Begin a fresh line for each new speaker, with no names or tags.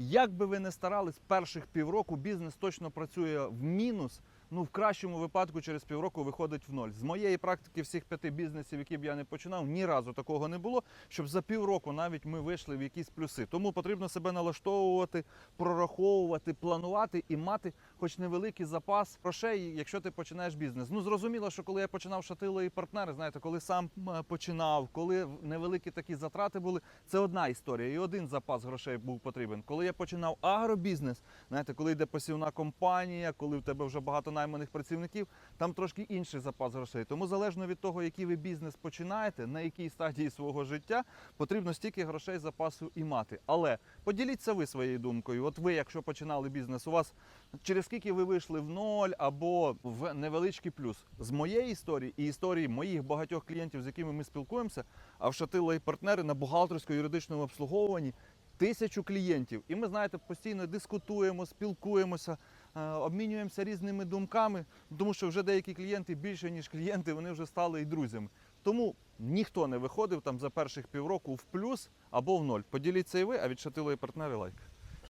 Як би ви не старались, перших півроку бізнес точно працює в мінус. Ну, в кращому випадку через півроку виходить в ноль. З моєї практики всіх п'яти бізнесів, які б я не починав, ні разу такого не було, щоб за півроку навіть ми вийшли в якісь плюси. Тому потрібно себе налаштовувати, прораховувати, планувати і мати хоч невеликий запас грошей, якщо ти починаєш бізнес. Ну зрозуміло, що коли я починав шатило і партнери, знаєте, коли сам починав, коли невеликі такі затрати були, це одна історія, і один запас грошей був потрібен. Коли я починав агробізнес, знаєте, коли йде посівна компанія, коли в тебе вже багато найманих працівників, там трошки інший запас грошей. Тому залежно від того, який ви бізнес починаєте, на якій стадії свого життя, потрібно стільки грошей запасу і мати. Але поділіться ви своєю думкою. От ви, якщо починали бізнес, у вас через скільки ви вийшли в ноль або в невеличкий плюс. З моєї історії і історії моїх багатьох клієнтів, з якими ми спілкуємося, а в Шатило і партнери на бухгалтерсько-юридичному обслуговуванні тисячу клієнтів. І ми, знаєте, постійно дискутуємо, спілкуємося, обмінюємося різними думками, тому що вже деякі клієнти більше, ніж клієнти, вони вже стали і друзями. Тому ніхто не виходив там за перших півроку в плюс або в ноль. Поділіться і ви, а від Шатило і партнери лайк.